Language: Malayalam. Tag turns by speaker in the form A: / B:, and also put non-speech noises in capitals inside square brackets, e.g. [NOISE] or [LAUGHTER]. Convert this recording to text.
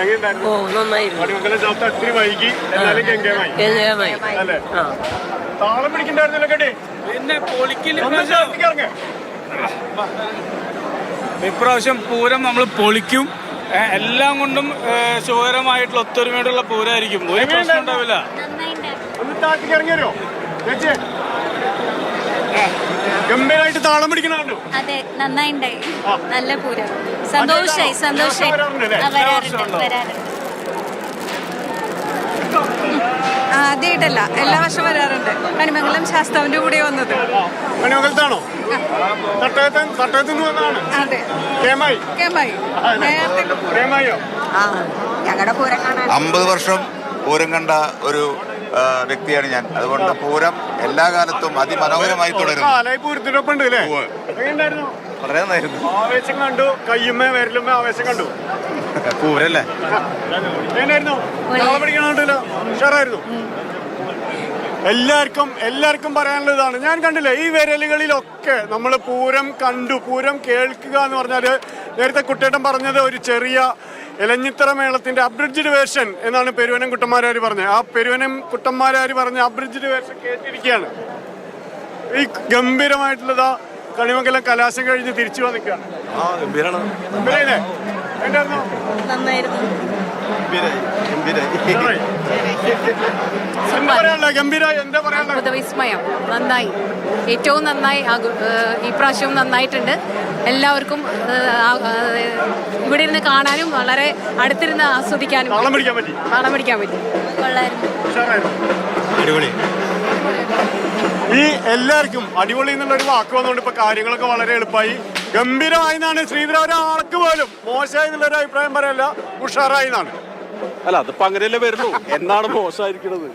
A: ഓ നന്നായിരുന്നു.
B: വൈകി. എന്നാലും ഗംഗമായി.
A: കേന്ദ്രമായി
B: അല്ലേ?
A: ആ.
B: താളം പിടിക്കണ്ടായിരുന്നല്ലോ കേട്ടേ.
C: പിന്നെ പൊളിക്കില്ല. ഇപ്രാവശ്യം പൂരം നമ്മൾ പൊളിക്കും. എല്ലാം കൊണ്ടും ശുഭകരമായിട്ടുള്ള സുഖകരമായിട്ടുള്ള ഒത്തൊരുമയോടുള്ള പൂരമായിരിക്കും ഒരു പ്രശ്നം ഉണ്ടാവില്ല.
B: ഒന്ന് വരുമോ ചേച്ചി. ഗംഭീരമായിട്ട് താളം പിടിക്കണുണ്ടോ?
D: അതെ നന്നായിണ്ടായി. നല്ല പൂരം. സന്തോഷായി സന്തോഷായി. വരാറുണ്ട് വരാറുണ്ട്.
E: ആദ്യമായിട്ടല്ല എല്ലാ വർഷവും വരാറുണ്ട്. കണിമംഗലം ശാസ്താവിന്റെ കൂടെ വന്നത്.
B: നിന്ന്
E: അതെ. ഞങ്ങളുടെ പൂരം കാണാൻ
F: അമ്പത് വർഷം പൂരം കണ്ട ഒരു വ്യക്തിയാണ് ഞാൻ. അതുകൊണ്ട് പൂരം എല്ലാ കാലത്തും അതിമനോഹരമായി
B: തുടരും
F: വളരെ നന്നായിരുന്നു.
B: ആവേശം കണ്ടു കയ്യുമ്മേ വരലുമ്മേ ആവേശം കണ്ടു.
F: പൂരല്ലേ?
B: ഉഷാറായിരുന്നു. എല്ലാവർക്കും എല്ലാവർക്കും പറയാനുള്ള ഇതാണ്. ഞാൻ കണ്ടില്ല ഈ വിരലുകളിലൊക്കെ നമ്മൾ പൂരം കണ്ടു. പൂരം കേൾക്കുക എന്ന് പറഞ്ഞാൽ നേരത്തെ കുട്ടേട്ടൻ പറഞ്ഞത് ഒരു ചെറിയ ഇലഞ്ഞിത്തറ മേളത്തിന്റെ അബ്രിഡ്ജ്ഡ് വേർഷൻ എന്നാണ് പെരുവനം കുട്ടന്മാരാർ പറഞ്ഞത്. ആ പെരുവനം കുട്ടന്മാരാർ പറഞ്ഞ അബ്രിഡ്ജ്ഡ് വേർഷൻ കേട്ടിരിക്കുകയാണ്. ഈ ഗംഭീരമായിട്ടുള്ളതാ കണിമംഗലം കലാശം കഴിഞ്ഞ് തിരിച്ചു വന്നിക്കുകയാണ്? എന്തായിരുന്നു? [LAUGHS]
G: വിസ്മയം നന്നായി. ഏറ്റവും നന്നായി ഈ പ്രാവശ്യവും നന്നായിട്ടുണ്ട്. എല്ലാവർക്കും ഇവിടെ ഇരുന്ന് കാണാനും വളരെ അടുത്തിരുന്ന് ആസ്വദിക്കാനും
B: വളം പിടിക്കാൻ പറ്റി.
G: വളം പിടിക്കാൻ പറ്റി.
F: അടിപൊളി.
B: ഈ എല്ലാവർക്കും അടിപൊളി എന്നുള്ള ഒരു വാക്ക് വന്നുകൊണ്ട് ഇപ്പൊ കാര്യങ്ങളൊക്കെ വളരെ എളുപ്പമായി. ഗംഭീരമായി എന്നാണ് ശ്രീധര ഒരാൾക്ക് പോലും മോശമായി എന്നുള്ള ഒരു അഭിപ്രായം പറയല്ല ഉഷാറായി എന്നാണ്
H: അല്ല അതിപ്പോ അങ്ങനെയല്ലേ വരുള്ളൂ. എന്നാണ് മോശമായിരിക്കുന്നത്